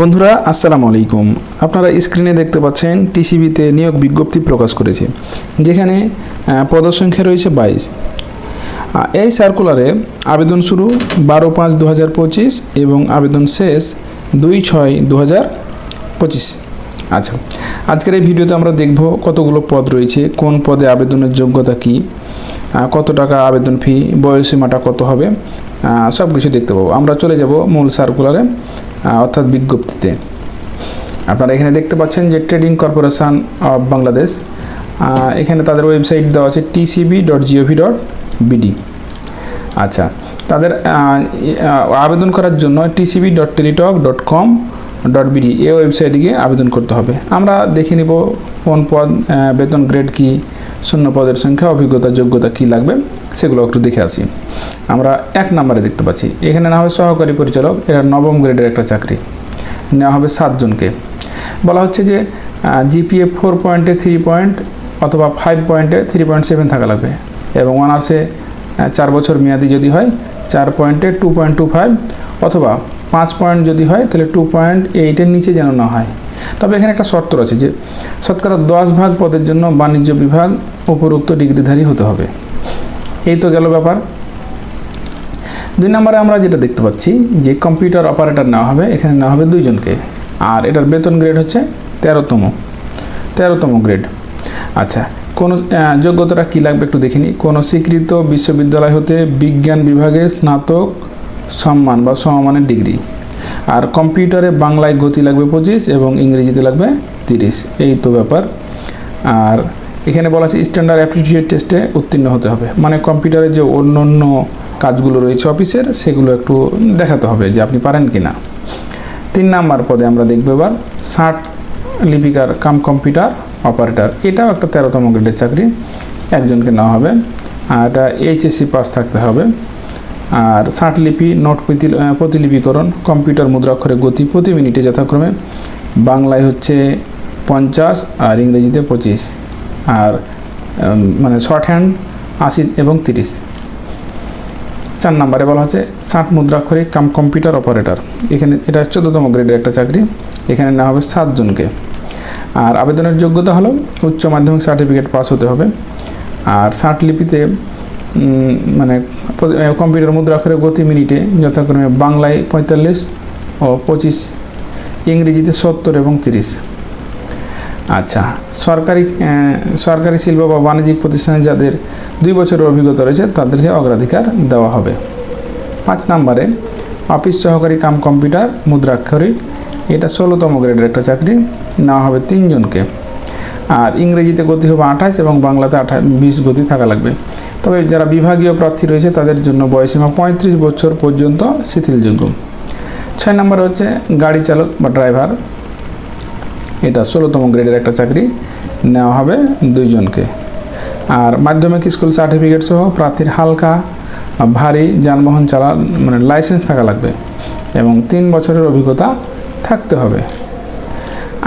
বন্ধুরা, আসসালামু আলাইকুম। আপনারা স্ক্রিনে দেখতে পাচ্ছেন টিসিবিতে নিয়োগ বিজ্ঞপ্তি প্রকাশ করেছে, যেখানে পদসংখ্যা রয়েছে বাইশ। এই সার্কুলারে আবেদন শুরু বারো পাঁচ দু হাজার পঁচিশ এবং আবেদন শেষ দুই ছয় দু হাজার পঁচিশ। আচ্ছা আজকের এই ভিডিওতে আমরা দেখব কতগুলো পদ রয়েছে, কোন পদে আবেদনের যোগ্যতা কী কত টাকা আবেদন ফি বয়সীমাটা কত হবে সব কিছু দেখতে পাবো। আমরা চলে যাব মূল সার্কুলারে অর্থাৎ বিজ্ঞপ্তিতে। আপনারা এখানে দেখতে পাচ্ছেন যে ট্রেডিং কর্পোরেশন অফ বাংলাদেশ এখানে তাদের ওয়েবসাইট দেওয়া আছে TCB dot GOV dot BD আচ্ছা তাদের আবেদন করার জন্য TCB dot Teletalk dot com dot BD এই ওয়েবসাইটে গিয়ে আবেদন করতে হবে। আমরা দেখে নিব কোন পদ বেতন গ্রেড কি, শূন্য পদের সংখ্যা, অভিজ্ঞতা, যোগ্যতা কি লাগবে, সেগুলো একটু দেখে আসি। আমরা এক নম্বরে দেখতে পাচ্ছি। এখানে না হবে সহকারী পরিচালক এটা নবম গ্রেডের একটা চাকরি। নেওয়া হবে সাতজনকে। বলা হচ্ছে যে জিপিএ ফোর পয়েন্টে থ্রি পয়েন্ট অথবা ফাইভ পয়েন্টে থ্রি পয়েন্ট সেভেন থাকা লাগবে। এবং অনার্সে চার বছর মেয়াদি যদি হয়, চার পয়েন্টে টু পয়েন্ট টু ফাইভ অথবা পাঁচ পয়েন্ট যদি হয়, তাহলে টু পয়েন্ট এইটের নিচে যেন না হয়। তবে এখানে একটা শর্ত রয়েছে যে, শতকরা দশ ভাগ পদের জন্য বাণিজ্য বিভাগ উপরোক্ত ডিগ্রিধারী হতে হবে। এই তো গেল ব্যাপার। দুই নম্বরে আমরা যেটা দেখতে পাচ্ছি, যে কম্পিউটার অপারেটর নেওয়া হবে, এখানে নেওয়া হবে দুইজনকে। আর এটার বেতন গ্রেড হচ্ছে তেরোতম তেরোতম গ্রেড আচ্ছা কোন যোগ্যতাটা কী লাগবে একটু দেখিনি কোনো স্বীকৃত বিশ্ববিদ্যালয় হতে বিজ্ঞান বিভাগে স্নাতক সম্মান বা সমমানের ডিগ্রি। আর কম্পিউটারে বাংলায় গতি লাগবে পঁচিশ এবং ইংরেজিতে লাগবে তিরিশ। এই তো ব্যাপার। আর এখানে বলা আছে স্ট্যান্ডার্ড অ্যাপটিটিউড টেস্টে উত্তীর্ণ হতে হবে। মানে কম্পিউটারে যে অন্য অন্য কাজগুলো রয়েছে অফিসের, সেগুলো একটু দেখাতে হবে যে আপনি পারেন কি না তিন নাম্বার পদে আমরা দেখব এবার, ষাট লিপিকার কাম কম্পিউটার অপারেটর। এটাও একটা তেরোতম গ্রেডের চাকরি। একজনকে নেওয়া হবে। আর এটা এইচএসসি পাস থাকতে হবে। আর ষাট লিপি নোট প্রতি- প্রতিলিপিকরণ, কম্পিউটার মুদ্রাক্ষরে গতি প্রতি মিনিটে যথাক্রমে বাংলায় হচ্ছে পঞ্চাশ আর ইংরেজিতে পঁচিশ। আর মানে শর্ট হ্যান্ড আশি এবং তিরিশ। চার নম্বরে বলা হচ্ছে ষাট মুদ্রাক্ষরে কাম কম্পিউটার অপারেটর। এখানে এটা চোদ্দতম গ্রেডের একটা চাকরি। এখানে নেওয়া হবে সাতজনকে আর আবেদনের যোগ্যতা হলো উচ্চ মাধ্যমিক সার্টিফিকেট পাস হতে হবে। আর ষাট লিপিতে মানে কম্পিউটার মুদ্রাক্ষরের গতি মিনিটে যথাক্রমে বাংলায় পঁয়তাল্লিশ ও পঁচিশ, ইংরেজিতে সত্তর এবং তিরিশ। আচ্ছা সরকারি সরকারি শিল্প বা বাণিজ্যিক প্রতিষ্ঠানে যাদের দুই বছরের অভিজ্ঞতা রয়েছে, তাদেরকে অগ্রাধিকার দেওয়া হবে। পাঁচ নম্বরে, অফিস সহকারী কাম কম্পিউটার মুদ্রাক্ষরিক এটা ষোলোতম গ্রেডের একটা চাকরি, নেওয়া হবে তিনজনকে। আর ইংরেজিতে গতি হবে আঠাশ এবং বাংলাতে আঠা বিশ গতি থাকা লাগবে। তবে যারা বিভাগীয় প্রার্থী রয়েছে, তাদের জন্য বয়সীমা পঁয়ত্রিশ বছর পর্যন্ত শিথিলযোগ্য। ছয় নম্বর হচ্ছে গাড়ি চালক বা ড্রাইভার। এটা ষোলোতম গ্রেডের একটা চাকরি, নেওয়া হবে দুইজনকে। আর মাধ্যমিক স্কুল সার্টিফিকেট সহ প্রার্থীর হালকা ভারী যানবাহন চালা মানে লাইসেন্স থাকা লাগবে এবং তিন বছরের অভিজ্ঞতা থাকতে হবে।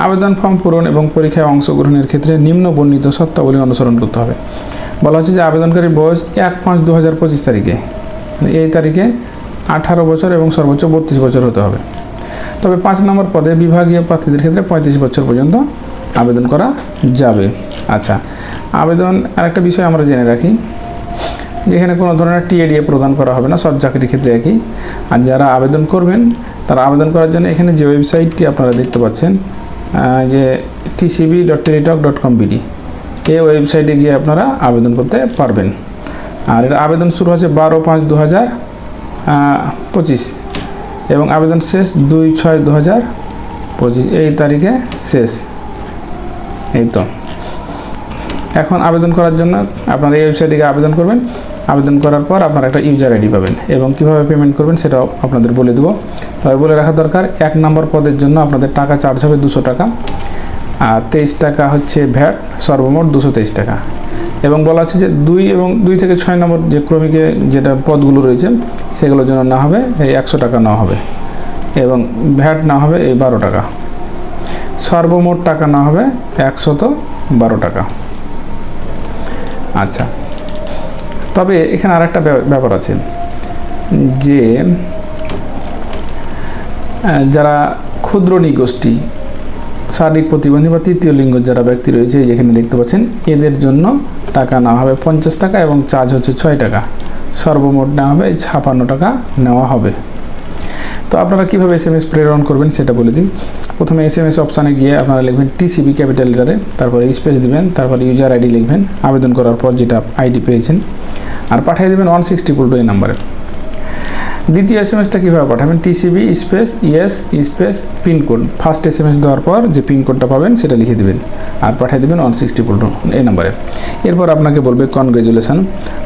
আবেদন ফর্ম পূরণ এবং পরীক্ষায় অংশগ্রহণের ক্ষেত্রে নিম্ন বর্ণিত সত্তাবলী অনুসরণ করতে হবে। বলা হচ্ছে যে আবেদনকারীর বয়স এক পাঁচ দু হাজার পঁচিশ তারিখে। মানে এই তারিখে আঠারো বছর এবং সর্বোচ্চ বত্রিশ বছর হতে হবে। তবে পাঁচ নম্বর পদে বিভাগীয় প্রার্থীদের ক্ষেত্রে পঁয়ত্রিশ বছর পর্যন্ত আবেদন করা যাবে। আচ্ছা আবেদন আরেকটা বিষয় আমরা জেনে রাখি। যেখানে কোনো ধরনের টিএডিএ প্রদান করা হবে না, সব চাকরির ক্ষেত্রে একই। আর যারা আবেদন করবেন, তারা আবেদন করার জন্য এখানে যে ওয়েবসাইটটি আপনারা দেখতে পাচ্ছেন যে TCB dot Teletalk dot com BD. এই ওয়েবসাইটে গিয়ে আপনারা আবেদন করতে পারবেন। আর এর আবেদন শুরু হচ্ছে বারো পাঁচ দু হাজার পঁচিশ। এবং আবেদন শেষ দুই ছয় দু হাজার পঁচিশ। এই তারিখে শেষ। এই তো। এখন আবেদন করার জন্য আপনারা এই ওয়েবসাইটে গিয়ে আবেদন করবেন। আবেদন করার পর আপনারা একটা ইউজার আইডি পাবেন এবং কীভাবে পেমেন্ট করবেন সেটাও আপনাদের বলে দেবো। তবে বলে রাখা দরকার, এক নম্বর পদের জন্য আপনাদের টাকা চার্জ হবে দুশো টাকা। আর তেইশ টাকা হচ্ছে ভ্যাট, সর্বমোট দুশো তেইশ টাকা। এবং বলা আছে যে দুই এবং দুই থেকে ছয় নম্বর যে ক্রমিকে যেটা পদগুলো রয়েছে, সেগুলোর জন্য না হবে, এই একশো টাকা না হবে। এবং ভ্যাট না হবে এই বারো টাকা। সর্বমোট টাকা না হবে একশত বারো টাকা। আচ্ছা। তবে এখানে আরেকটা ব্যাপ- ব্যাপার আছে যে যারা ক্ষুদ্র নিগোষ্ঠী শারীরিক প্রতিবন্ধী বা তৃতীয় লিঙ্গ যারা ব্যক্তি রয়েছে যেখানে দেখতে পাচ্ছেন, এদের জন্য টাকা নেওয়া হবে পঞ্চাশ টাকা এবং চার্জ হচ্ছে ছয় টাকা। সর্বমোট নেওয়া হবে ছাপান্ন টাকা নেওয়া হবে। তো আপনারা কীভাবে এস এম এস প্রেরণ করবেন সেটা বলে দিন প্রথমে এস এম এস অপশানে গিয়ে আপনারা লিখবেন টিসিবি ক্যাপিটাল লেটারে তারপরে স্পেস দিবেন, তারপরে ইউজার আইডি লিখবেন। আবেদন করার পর যেটা আইডি পেয়েছেন, আর পাঠিয়ে দেবেন ওয়ান সিক্সটি টু এই নাম্বারে দ্বিতীয় এস এম এসটা কীভাবে পাঠাবেন? TCB space yes space pincode first S M S দেওয়ার পর যে পিনকোডটা পাবেন, সেটা লিখে দেবেন। আর পাঠিয়ে দেবেন ওয়ান সিক্সটি টু এই নাম্বারে। এরপর আপনাকে বলবে কনগ্রেচুলেশন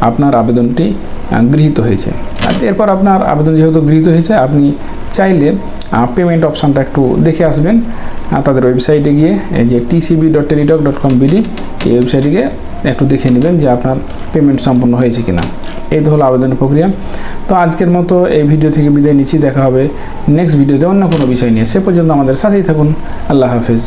আপনার আবেদনটি গৃহীত হয়েছে। আর এরপর আপনার আবেদন যেহেতু গৃহীত হয়েছে, আপনি চাইলে পেমেন্ট অপশানটা একটু দেখে আসবেন। তাদের ওয়েবসাইটে গিয়ে, এই যে TCB dot Teletalk dot com BD এই ওয়েবসাইটে গিয়ে একটু দেখে নেবেন যে আপনার পেমেন্ট সম্পন্ন হয়েছে কিনা। এই তো হলো আবেদনের প্রক্রিয়া। তো আজকের মতো এই ভিডিও থেকে বিদায় নিচ্ছি। দেখা হবে নেক্সট ভিডিওতে অন্য কোনো বিষয় নিয়ে। সে পর্যন্ত আমাদের সাথেই থাকুন। আল্লাহ হাফিজ।